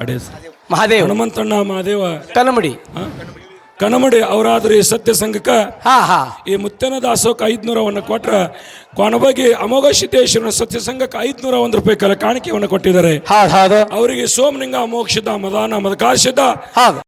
ಅಡೇ ಮಹಾದೇವ್. ಹನುಮಂತಣ್ಣ ಮಹಾದೇವ. ಕನಮಡಿ. ಆ? ಕಣಮಡಿ ಅವರಾದ್ರೆ ಈ ಸತ್ಯ ಸಂಘಕ್ಕ? ಹಾ ಹಾ. ಈ ಮುತ್ತನ ದಾಸೋಕ ಐದ್ನೂರವನ್ನು ಕೊಟ್ರ ಕೊನಬಗಿ ಅಮೋಘ ಸಿದ್ದೇಶ್ವರನ ಸತ್ಯ ಸಂಘಕ್ಕೆ ಐದ್ನೂರ ಒಂದು ರೂಪಾಯಿ ಕಲ ಕಾಣಿಕೆಯನ್ನು ಕೊಟ್ಟಿದ್ದಾರೆ. ಹೌದು ಹೌದು. ಅವರಿಗೆ ಸೋಮಲಿಂಗ ಮೋಕ್ಷದ ಮದಾನ ಮದಕಾಶದ ಹೌದು.